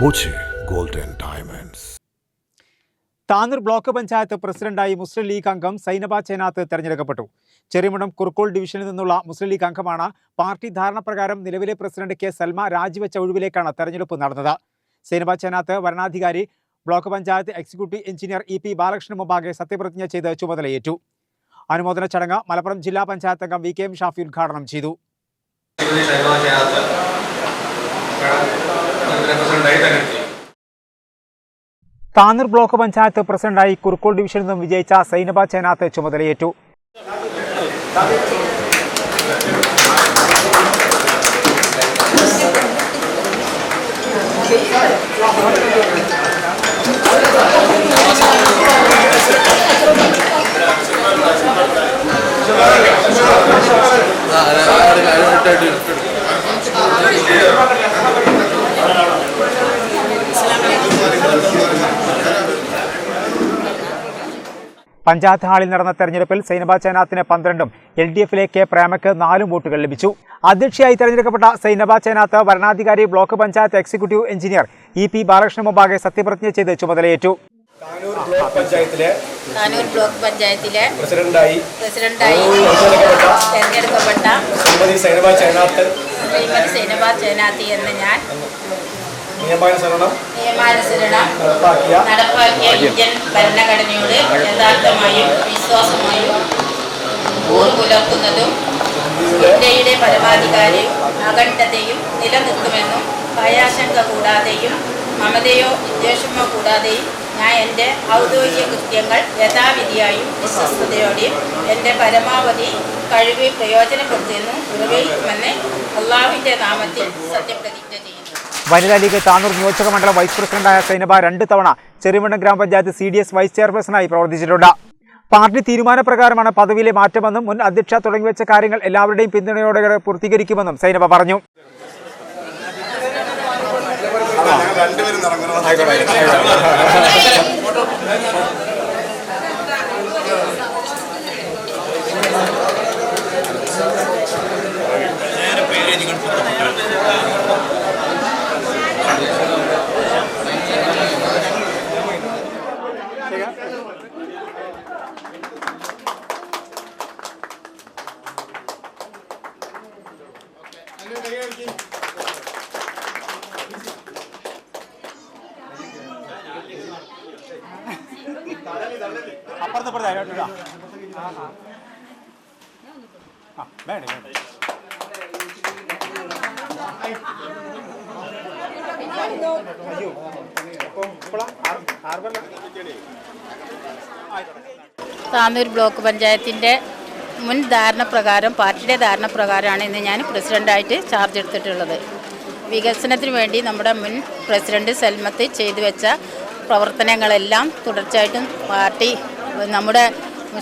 Boche golden diamonds. Tanur block panchayat പ്രസിഡന്റായി മുസ്ലിം league അംഗം സൈനബ ചേനാത്ത് തെരഞ്ഞെടുക്കപ്പെട്ടു. ചെറിയമുടം കുർക്കോൾ ഡിവിഷനിൽ നിന്നുള്ള മുസ്ലിം ലീഗ് അംഗമാണ് പാർട്ടി ധാരണപ്രകാരം നിലവിലെ പ്രസിഡന്റ് കെ സൽമ രാജിവെച്ച ഒഴിവിലേക്കാണ് തെരഞ്ഞെടുപ്പ് നടന്നത്. Zainaba Chenath വരണാധികാരി block panchayat executive engineer E P Balakrishnan മുമ്പാകെ സത്യപ്രതിജ്ഞ ചെയ്ത് ചുമതലയേറ്റു. അനുമോദന ചടങ്ങ് മലപ്പുറം ജില്ലാ പഞ്ചായത്ത് അംഗം വി കെ എം ഷാഫി ഉദ്ഘാടനം ചെയ്തു. താനൂർ ബ്ലോക്ക് പഞ്ചായത്ത് പ്രസിഡന്റായി കുറുക്കോൾ ഡിവിഷനിൽ നിന്നും വിജയിച്ച സൈനബ ചേനാത്ത് ചുമതലയേറ്റു. പഞ്ചായത്ത് ഹാളിൽ നടന്ന തെരഞ്ഞെടുപ്പിൽ സൈനബ ചേനാത്തിന് പന്ത്രണ്ടും എൽ ഡി എഫിലെ കെ പ്രേമയ്ക്ക് നാലും വോട്ടുകൾ ലഭിച്ചു. അധ്യക്ഷയായി തെരഞ്ഞെടുക്കപ്പെട്ട Zainaba Chenath വരണാധികാരി block panchayat executive engineer E P Balakrishnan മുമ്പാകെ സത്യപ്രതിജ്ഞ ചെയ്ത് ചുമതലയേറ്റു. താനൂർ ബ്ലോക്ക് പഞ്ചായത്തിലെ പ്രസിഡന്റായി പ്രസിഡന്റായി തെരഞ്ഞെടുക്കപ്പെട്ട ശ്രീമതി സൈനബ ചേനാത്ത്. ശ്രീമതി സൈനബ ചേനാത്തി എന്ന ഞാൻ നിയമാനുസരണം നിയമാനുസരണം നടപ്പാക്കിയ നടപ്പാക്കിയ ഇന്ത്യൻ ഭരണഘടനയോട് യഥാർത്ഥമായും വിശ്വാസമായും പുലർത്തുന്നതും ഇന്ത്യയുടെ പരമാധികാരി അഖണ്ഡതയും നിലനിർത്തുമെന്നും ഭയാശങ്ക കൂടാതെയും മമതയോ വിദ്വേഷമോ കൂടാതെയും ഞാൻ എന്റെ ഔദ്യോഗിക കൃത്യങ്ങൾ യഥാവിധിയായും വിശ്വസ്തയോടെയും എന്റെ പരമാവധി കഴിവ് പ്രയോജനപ്പെടുത്തിയെന്നും നിർവഹിക്കുമെന്ന് അള്ളാഹുവിന്റെ നാമത്തിൽ സത്യപ്രതിജ്ഞ ചെയ്യുന്നു. വനിതാ ലീഗ് താനൂർ നിയോജക മണ്ഡലം വൈസ് പ്രസിഡന്റായ സൈനബ രണ്ട് തവണ ചെറുമണ്ണം ഗ്രാമപഞ്ചായത്ത് സി ഡി എസ് വൈസ് ചെയർപേഴ്സണായി പ്രവർത്തിച്ചിട്ടുണ്ട്. പാർട്ടി തീരുമാനപ്രകാരമാണ് പദവിയിലെ മാറ്റമെന്നും മുൻ അധ്യക്ഷ തുടങ്ങിവെച്ച കാര്യങ്ങൾ എല്ലാവരുടെയും പിന്തുണയോടെ പൂർത്തീകരിക്കുമെന്നും സൈനബ പറഞ്ഞു. താന്നൂർ ബ്ലോക്ക് പഞ്ചായത്തിന്റെ മുൻ ധാരണ പ്രകാരം പാർട്ടിയുടെ ധാരണ പ്രകാരമാണ് ഇന്ന് ഞാൻ പ്രസിഡന്റായിട്ട് ചാർജ് എടുത്തിട്ടുള്ളത്. വികസനത്തിന് വേണ്ടി നമ്മുടെ മുൻ പ്രസിഡന്റ് സെൽമത്ത് ചെയ്തു വെച്ച പ്രവർത്തനങ്ങളെല്ലാം തുടർച്ചയായിട്ടും പാർട്ടി നമ്മുടെ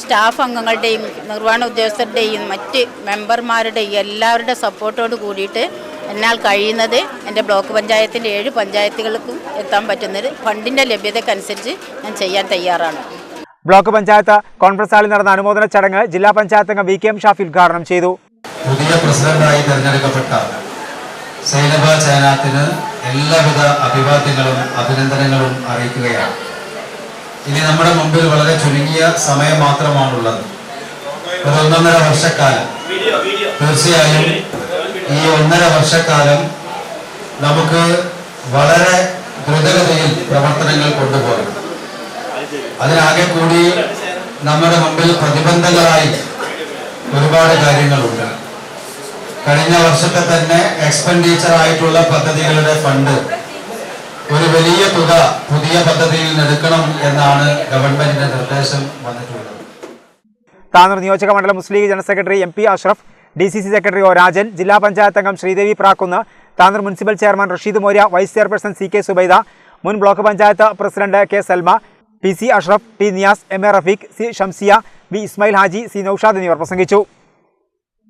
സ്റ്റാഫ് അംഗങ്ങളുടെയും നിർവഹണ ഉദ്യോഗസ്ഥരുടെയും മറ്റ് മെമ്പർമാരുടെയും എല്ലാവരുടെ സപ്പോർട്ടോട് കൂടിയിട്ട് എന്നാൽ കഴിയുന്നത് എന്റെ ബ്ലോക്ക് പഞ്ചായത്തിന്റെ ഏഴ് പഞ്ചായത്തുകൾക്കും എത്താൻ പറ്റുന്നത് ഫണ്ടിന്റെ ലഭ്യതക്കനുസരിച്ച് ഞാൻ ചെയ്യാൻ തയ്യാറാണ്. ബ്ലോക്ക് പഞ്ചായത്ത് കോൺഫറൻസ് ഹാളിൽ നടന്ന അനുമോദന ചടങ്ങ് ജില്ലാ പഞ്ചായത്ത് അംഗം വി കെ എം ഷാഫി ഉദ്ഘാടനം ചെയ്തു. പുതിയ പ്രസിഡന്റായി തെരഞ്ഞെടുക്കപ്പെട്ട സൈനബ ചൈനാത്തിന് എല്ലാവിധ അഭിവാദ്യങ്ങളും അഭിനന്ദനങ്ങളും അറിയിക്കുകയാണ്. ഇനി നമ്മുടെ മുമ്പിൽ വളരെ ചുരുങ്ങിയ സമയം മാത്രമാണുള്ളത്. ഒരു ഒന്നൊന്നര വർഷക്കാലം. തീർച്ചയായും ഈ ഒന്നര വർഷക്കാലം നമുക്ക് വളരെ ദ്രുതഗതിയിൽ പ്രവർത്തനങ്ങൾ കൊണ്ടുപോകണം. അതിനാകെ കൂടി നമ്മുടെ മുമ്പിൽ പ്രതിബന്ധങ്ങളായി ഒരുപാട് കാര്യങ്ങളുണ്ട്. കഴിഞ്ഞ വർഷത്തെ തന്നെ എക്സ്പെൻഡിച്ചർ ആയിട്ടുള്ള പദ്ധതികളുടെ ഫണ്ട് ഒരു വലിയ തുക പുതിയ പദ്ധതിയിൽ നിന്ന് എടുക്കണം എന്നാണ് ഗവൺമെന്റിന്റെ നിർദ്ദേശം വന്നിട്ടുള്ളത്. താനൂർ നിയോജക മണ്ഡലം Muslim League general secretary M P Ashraf D C C secretary O Rajan ജില്ലാ പഞ്ചായത്ത് അംഗം Sreedevi Prakkunnu Tanur municipal chairman Rasheed Morya vice chairperson C K Subaida മുൻ block panchayat president K Salma P C Ashraf T Niyas M A Rafeeq C Shamsiya V Ismail Haji C Noushad എന്നിവർ പ്രസംഗിച്ചു.